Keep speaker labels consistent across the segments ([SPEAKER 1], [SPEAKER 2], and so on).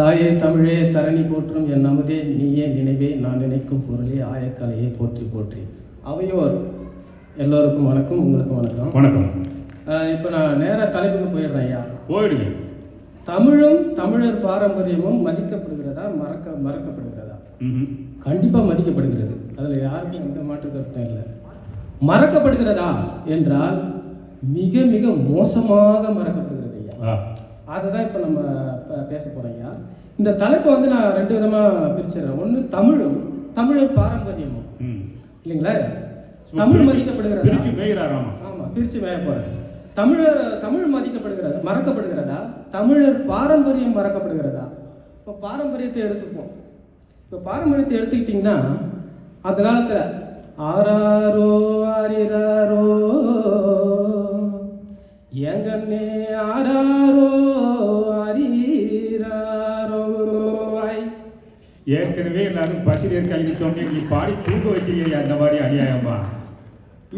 [SPEAKER 1] தாயே தமிழே தரணி போற்றும் என் அமுதே நீயே நினைவே நான் நினைக்கும் பொருளே ஆயக்கலையே போற்றி போற்றி. அவையோர் எல்லோருக்கும் வணக்கம் உங்களுக்கும் வணக்கம்.
[SPEAKER 2] வணக்கம்.
[SPEAKER 1] இப்போ நான் நேராக தலைப்புக்கு போயிடுறேன் ஐயா.
[SPEAKER 2] போயிடுங்க.
[SPEAKER 1] தமிழும் தமிழர் பாரம்பரியமும் மதிக்கப்படுகிறதா மறக்க மறக்கப்படுகிறதா. கண்டிப்பாக மதிக்கப்படுகிறது. அதில் யாருக்கும் எந்த மாற்று கருத்தும் இல்லை. மறக்கப்படுகிறதா? என்றால் மிக மிக மோசமாக மறக்கப்படுகிறது ஐயா.
[SPEAKER 2] ஆ
[SPEAKER 1] அதுதான் இப்போ நம்ம பேச ஐயா. இந்த தலைப்பை வந்து நான் ரெண்டு விதமாக பிரிச்சிடுறேன். ஒன்று தமிழும் தமிழர் பாரம்பரியமும். இல்லைங்களா? தமிழ்
[SPEAKER 2] பிரிச்சு-
[SPEAKER 1] மதிக்கப்படுகிறதா?
[SPEAKER 2] பிரிச்சு மேயிறாராமா
[SPEAKER 1] ஆமாம் பிரித்து மேய போகிறேன் தமிழர் தமிழ் மதிக்கப்படுகிறதா? மறக்கப்படுகிறதா? தமிழர் பாரம்பரியம் மறக்கப்படுகிறதா? இப்போ பாரம்பரியத்தை எடுத்துப்போம். இப்போ பாரம்பரியத்தை எடுத்துக்கிட்டிங்கன்னா அந்த காலத்தில் ஆராரோ
[SPEAKER 2] ஏற்கனவே எல்லாரும் பசியில் இருக்காங்கன்னு சொன்னேன் நீ பாடி தூக்க வச்சிருக்கீங்க அந்த மாதிரி அநியாயமா?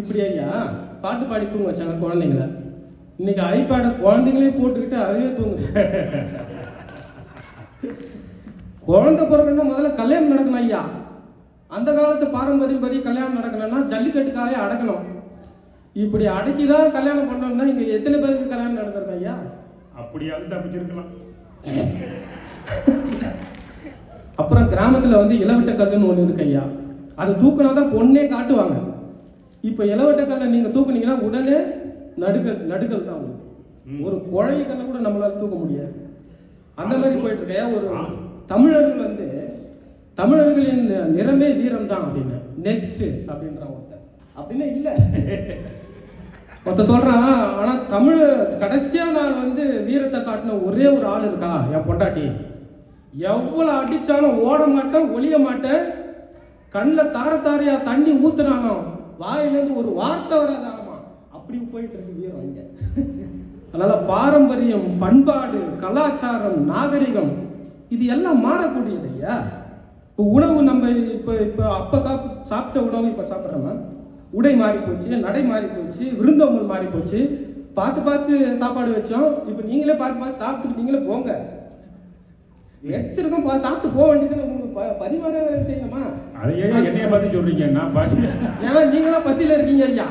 [SPEAKER 1] இப்படி ஐயா பாட்டு பாடி தூங்க வச்சாங்க குழந்தைங்கள. இன்னைக்கு ஐபேடை குழந்தைங்களே போட்டுக்கிட்டு அதுவே தூங்குது. குழந்தை பிறக்கணும்னா முதல்ல கல்யாணம் நடக்கணும் ஐயா. அந்த காலத்து பாரம்பரியம் படி கல்யாணம் நடக்கணும்னா ஜல்லிக்கட்டு காலையை அடக்கணும். இப்படி அடக்கி தான் கல்யாணம் பண்ணோம்னா இங்கே எத்தனை பேருக்கு கல்யாணம் நடந்திருக்கும் ஐயா?
[SPEAKER 2] அப்படியாவது தப்பிச்சிருக்கலாம்.
[SPEAKER 1] அப்புறம் கிராமத்தில் வந்து இளவட்ட கல்லுன்னு ஒன்று இருக்கு ஐயா. அதை தூக்குனா தான் பொண்ணே காட்டுவாங்க. இப்போ இளவட்ட கல்லை நீங்கள் தூக்குனீங்கன்னா உடனே நடுக்கல் நடுக்கல் தான். ஒரு குழந்தை கல்லை கூட நம்மளால தூக்க முடியாது. அந்த மாதிரி போயிட்டு இருக்கையா ஒரு தமிழர்கள் வந்து தமிழர்களின் நிறமே வீரம் தான் அப்படின்னு. நெக்ஸ்ட் அப்படின்றான் ஒருத்தன். அப்படின்னு இல்லை. ஒருத்தன் சொல்றான் ஆனா தமிழ் கடைசியா நான் வந்து வீரத்தை காட்டின ஒரே ஒரு ஆள் இருக்கா என் பொண்டாட்டி? எவ்வளோ அடித்தாலும் ஓட மாட்டேன் ஒளிய மாட்டேன். கண்ணில் தார தாரையாக தண்ணி ஊற்றுனாலும் வாயிலேருந்து ஒரு வார்த்தை வராதாமா? அப்படி போயிட்டு இருக்கு வீரம் இங்கே அதனால் பாரம்பரியம் பண்பாடு கலாச்சாரம் நாகரிகம் இது எல்லாம் மாறக்கூடியது ஐயா. இப்போ உணவு நம்ம இப்போ இப்போ அப்போ சாப் சாப்பிட்ட உணவு இப்போ சாப்பிட்றோமா? உடை மாறி போச்சு நடை மாறி போச்சு விருந்தோம்பல் மாறி போச்சு. பார்த்து பார்த்து சாப்பாடு வச்சோம். இப்போ நீங்களே பார்த்து பார்த்து சாப்பிட்டு நீங்களே போங்க. எடுத்துருக்கோம் பா சாப்பிட்டு போக வேண்டியதுன்னு உங்களுக்கு பரிமாற செய்யணுமா?
[SPEAKER 2] அதை ஏன் என்னைய பார்த்து சொல்றீங்க? நான் பசி
[SPEAKER 1] ஏன்னா நீங்க தான் பசியில் இருக்கீங்க ஐயா.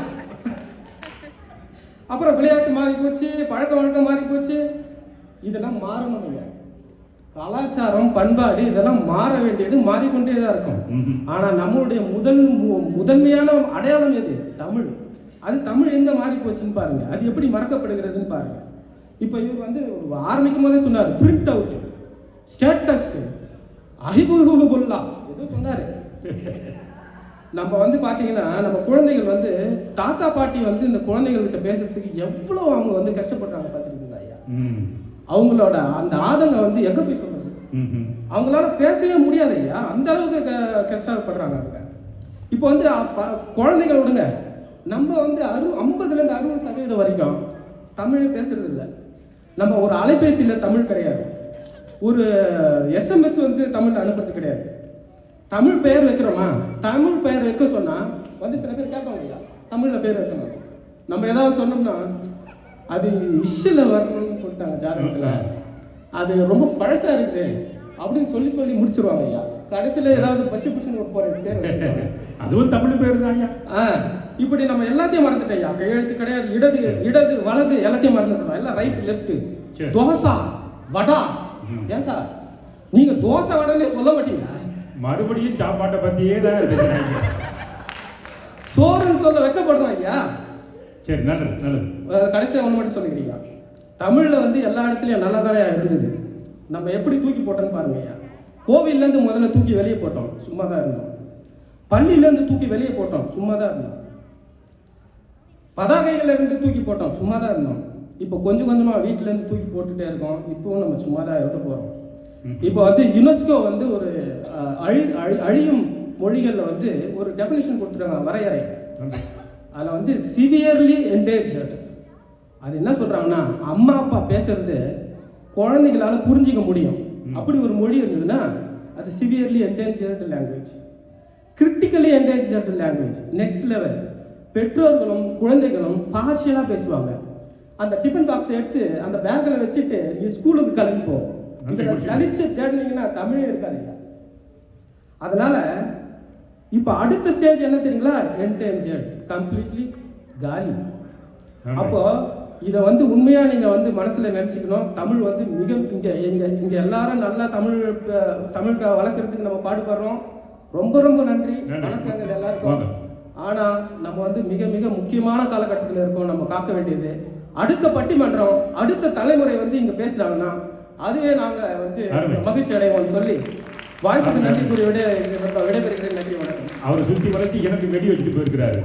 [SPEAKER 1] அப்புறம் விளையாட்டு மாறி போச்சு பழக்க வழக்கம் மாறி போச்சு. இதெல்லாம் மாறணும் ஐயா. கலாச்சாரம் பண்பாடு இதெல்லாம் மாற வேண்டியது மாறிக்கொண்டே தான் இருக்கும்.
[SPEAKER 2] ம்ஹும்.
[SPEAKER 1] ஆனா நம்மளுடைய முதல் முதன்மையான அடையாளம் எது? தமிழ். அது தமிழ் எங்க மாறி போச்சுன்னு பாருங்க. அது எப்படி மறக்கப்படுகிறதுன்னு பாருங்க. இப்போ இவர் வந்து ஆரம்பிக்கும் போதே சொன்னார் பிரிண்ட் அவுட் ஸ்டேட்டஸ். அஹிபுல்ஹுபுல்லா ஏதோ சொன்னாரு. நம்ம வந்து பாத்தீங்கன்னா நம்ம குழந்தைகள் வந்து தாத்தா பாட்டி வந்து இந்த குழந்தைகள் கிட்ட பேசுறதுக்கு எவ்வளவு அவங்க வந்து கஷ்டப்படுறாங்க பார்த்துருக்கீங்களா ஐயா? அவங்களோட அந்த ஆதங்கம் வந்து எங்க போய்
[SPEAKER 2] ம்ஹும்.
[SPEAKER 1] அவங்களால பேசவே முடியாது ஐயா. அந்த அளவுக்கு க- கஷ்டப்படுறாங்க அவங்க. இப்போ வந்து குழந்தைகள் விடுங்க. நம்ம வந்து அறு ஐம்பதுலேருந்து அறுபது சதவீதம் வரைக்கும் தமிழ் பேசுறது இல்லை நம்ம ஒரு அலைபேசியில் தமிழ் கிடையாது. ஒரு எஸ்எம்எஸ் வந்து தமிழ் அனுப்புறது கிடையாது. தமிழ் பெயர் வைக்கிறோமா? தமிழ் பெயர் வைக்க சொன்னா வந்து சில பேர் கேட்பாங்க ஐயா தமிழில் பேர் வைக்கணும் நம்ம ஏதாவது சொன்னோம்னா அது இஷ்ஷில் வரணும்னு சொல்லிட்டாங்க ஜாதகத்தில் அது ரொம்ப பழசா இருக்குது அப்படின்னு சொல்லி சொல்லி முடிச்சிருவாங்க ஐயா. கடைசியில் ஏதாவது பசு பசுன்னு போகிற பேர்.
[SPEAKER 2] அதுவும் தமிழ் பேர் தான் ஐயா.
[SPEAKER 1] ஆ இப்படி நம்ம எல்லாத்தையும் மறந்துட்டோம் ஐயா. கையெழுத்து கிடையாது இடது இடது வலது எல்லாத்தையும் மறந்துட்டோம். எல்லாம் ரைட் லெஃப்ட். தோசா வடா. ஏன் சார்? நீங்க தோசை வடனே சொல்ல மாட்டீங்களா?
[SPEAKER 2] மறுபடியும் சாப்பாட்டை பத்தியே தான் பேசுறாங்க.
[SPEAKER 1] சோறுன்னு சொல்ல வைக்கப்படுறோம் ஐயா
[SPEAKER 2] சரி நல்லது நல்லது.
[SPEAKER 1] அஹ் கடைசியா ஒன்று மட்டும் சொல்லிக்கிறீங்க தமிழ்ல வந்து எல்லா இடத்துலயும் நல்லதாயா இருந்தது. நம்ம எப்படி தூக்கி போட்டோம்னு பாருங்க ஐயா கோவில்ல இருந்து முதல்ல தூக்கி வெளியே போட்டோம். சும்மா தான் இருந்தோம். பள்ளியில இருந்து தூக்கி வெளியே போட்டோம். சும்மா தான் இருந்தோம். பதாகைகள்ல இருந்து தூக்கி போட்டோம். சும்மா தான் இருந்தோம். இப்போ கொஞ்சம் கொஞ்சமா வீட்டுல இருந்து தூக்கி போட்டுட்டே இருக்கோம். இப்போவும் நம்ம சும்மா தான் இருக்க போறோம்.
[SPEAKER 2] ம்.
[SPEAKER 1] இப்போ வந்து யுனெஸ்கோ வந்து ஒரு அழி அழி- அழியும் மொழிகளில் வந்து ஒரு டெஃபினிஷன் கொடுத்துருக்காங்க வரையறை. அதில் வந்து சிவியர்லி என்டேஜர்டு அது என்ன சொல்கிறாங்கன்னா அம்மா அப்பா பேசுறது குழந்தைகளால புரிஞ்சிக்க முடியும். அப்படி ஒரு மொழி இருந்ததுன்னா அது severely endangered language critically endangered language next level பெற்றோர்களும் குழந்தைகளும் பார்ஷியலாக பேசுவாங்க. அந்த டிஃபன் பாக்ஸை எடுத்து அந்த பேக்கில் வச்சுட்டு நீ ஸ்கூலுக்கு கிளம்பி போ. இதுல. தலிச்சு தேடினீங்கன்னா தமிழே இருக்காதுங்க அதனால இப்போ அடுத்த ஸ்டேஜ் என்ன தெரியுங்களா? என்டேஞ்சர்ட் கம்ப்ளீட்லி காலி. அப்போ இதை வந்து உண்மையா நீங்க வந்து மனசுல நினைச்சுக்கணும். தமிழ் வந்து மிக இங்க இங்க இங்க எல்லாரும் நல்லா தமிழ் தமிழ் வளர்க்கறதுக்கு நம்ம பாடுபடுறோம். ரொம்ப ரொம்ப நன்றி. வணக்கங்கள் எல்லாருக்கும்.
[SPEAKER 2] வாங்க.
[SPEAKER 1] ஆனா நம்ம வந்து மிக மிக முக்கியமான காலகட்டத்தில் இருக்கோம். நம்ம காக்க வேண்டியது. அடுத்த பட்டிமன்றம் அடுத்த தலைமுறை வந்து இங்க பேசினாங்கன்னா அதுவே நாங்க வந்து. மகிழ்ச்சி அடைவோம் சொல்லி வாய்ப்புக்கு நன்றி கூறி விட விடைபெறுகிறேன். நன்றி வணக்கம்.
[SPEAKER 2] அவரை சுத்தி வளைச்சு எனக்கு வெடி வச்சுட்டு போயிருக்கிறாரு.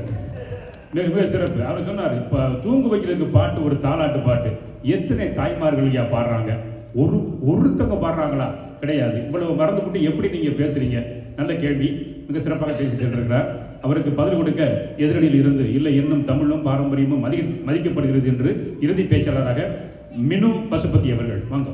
[SPEAKER 2] மிக சிறப்பு. அவர் சொன்னார் இப்போ தூங்க வைக்கிறதுக்கு பாட்டு ஒரு தாலாட்டு பாட்டு. எத்தனை தாய்மார்கள் ஐயா பாடுறாங்க? ஒரு ஒருத்தவங்க பாடுறாங்களா? கிடையாது. இவ்வளவு மறந்துவிட்டு எப்படி நீங்க பேசுறீங்க? நல்ல கேள்வி மிக சிறப்பாக பேசி சென்றிருக்கிறார் அவருக்கு பதில் கொடுக்க எதிரணியில் இருந்து இல்லை இன்னும் தமிழும் பாரம்பரியமும் மதிக்க மதிக்கப்படுகிறது என்று இறுதி பேச்சாளராக மினு பசுபதி அவர்கள். வாங்க.